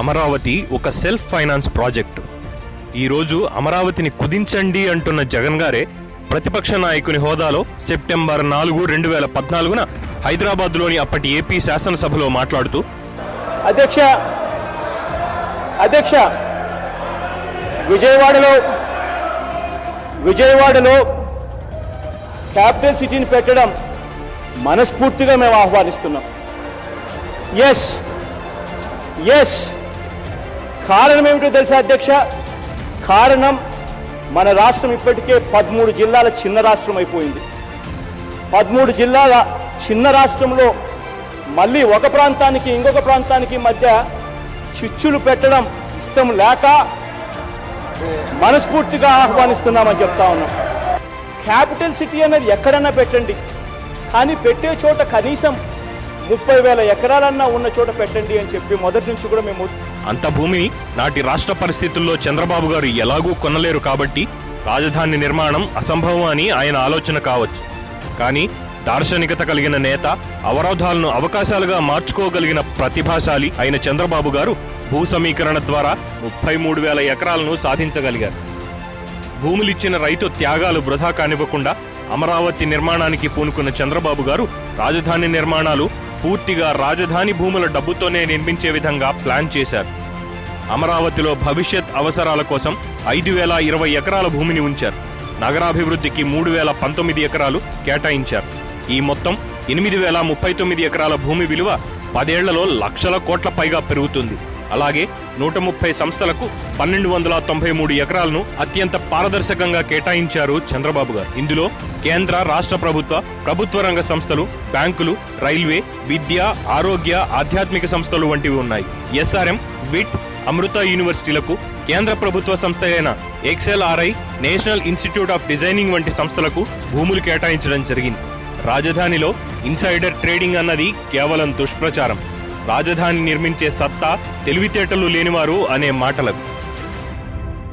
అమరావతి ఒక self finance project. ఈరోజు అమరావతిని కుదించండి అంటున్న జగన్ గారే ప్రతిపక్ష నాయకుని హోదాలో సెప్టెంబర్ నాలుగు రెండు వేల పద్నాలుగున హైదరాబాద్లోని అప్పటి ఏపీ శాసనసభలో మాట్లాడుతూ అధ్యక్ష అధ్యక్ష విజయవాడలో విజయవాడలో క్యాపిటల్ సిటీని పెట్టడం మనస్ఫూర్తిగా మేము ఆహ్వానిస్తున్నాం. ఎస్ ఎస్ కారణం ఏమిటో తెలుసా అధ్యక్ష? కారణం మన రాష్ట్రం ఇప్పటికే పదమూడు జిల్లాల చిన్న రాష్ట్రం అయిపోయింది. పదమూడు జిల్లాల చిన్న రాష్ట్రంలో మళ్ళీ ఒక ప్రాంతానికి ఇంకొక ప్రాంతానికి మధ్య చిచ్చులు పెట్టడం ఇష్టం లేక మనస్ఫూర్తిగా ఆహ్వానిస్తున్నామని చెప్తా ఉన్నాం. క్యాపిటల్ సిటీ అనేది ఎక్కడన్నా పెట్టండి. కానీ పెట్టే చోట కనీసం ముప్పై వేల ఎకరాలన్నా ఉన్న చోట పెట్టండి అని చెప్పి మొదటి నుంచి కూడా మేము అంత భూమిని నాటి రాష్ట్ర పరిస్థితుల్లో చంద్రబాబు గారు ఎలాగూ కొనలేరు కాబట్టి రాజధాని నిర్మాణం అసంభవం అని ఆయన ఆలోచన కావచ్చు. కానీ దార్శనికత కలిగిన నేత అవరోధాలను అవకాశాలుగా మార్చుకోగలిగిన ప్రతిభాశాలి అయిన చంద్రబాబు గారు భూ సమీకరణ ద్వారా ముప్పై మూడు వేల ఎకరాలను సాధించగలిగారు. భూములిచ్చిన రైతు త్యాగాలు వృధా కానివ్వకుండా అమరావతి నిర్మాణానికి పూనుకున్న చంద్రబాబు గారు రాజధాని నిర్మాణాలు పూర్తిగా రాజధాని భూముల డబ్బుతోనే నిర్మించే విధంగా ప్లాన్ చేశారు. అమరావతిలో భవిష్యత్ అవసరాల కోసం ఐదు వేల ఇరవై ఎకరాల భూమిని ఉంచారు. నగరాభివృద్ధికి మూడు వేల పంతొమ్మిది ఎకరాలు కేటాయించారు. ఈ మొత్తం ఎనిమిది వేల ముప్పై తొమ్మిది ఎకరాల భూమి విలువ పదేళ్ళలో లక్షల కోట్ల పైగా పెరుగుతుంది. అలాగే నూట ముప్పై సంస్థలకు పన్నెండు వందల తొంభై మూడు ఎకరాలను అత్యంత పారదర్శకంగా కేటాయించారు చంద్రబాబు గారు. ఇందులో కేంద్ర రాష్ట్ర ప్రభుత్వ ప్రభుత్వ రంగ సంస్థలు బ్యాంకులు రైల్వే విద్య ఆరోగ్య ఆధ్యాత్మిక సంస్థలు వంటివి ఉన్నాయి. ఎస్ఆర్ఎం విట్ అమృత యూనివర్సిటీలకు కేంద్ర ప్రభుత్వ సంస్థ అయిన XLRI National Institute of Designing వంటి సంస్థలకు భూములు కేటాయించడం జరిగింది. రాజధానిలో ఇన్సైడర్ ట్రేడింగ్ అన్నది కేవలం దుష్ప్రచారం. రాజధాని నిర్మించే సత్తా తెలివితేటలు లేనివారు అనే మాటలకు.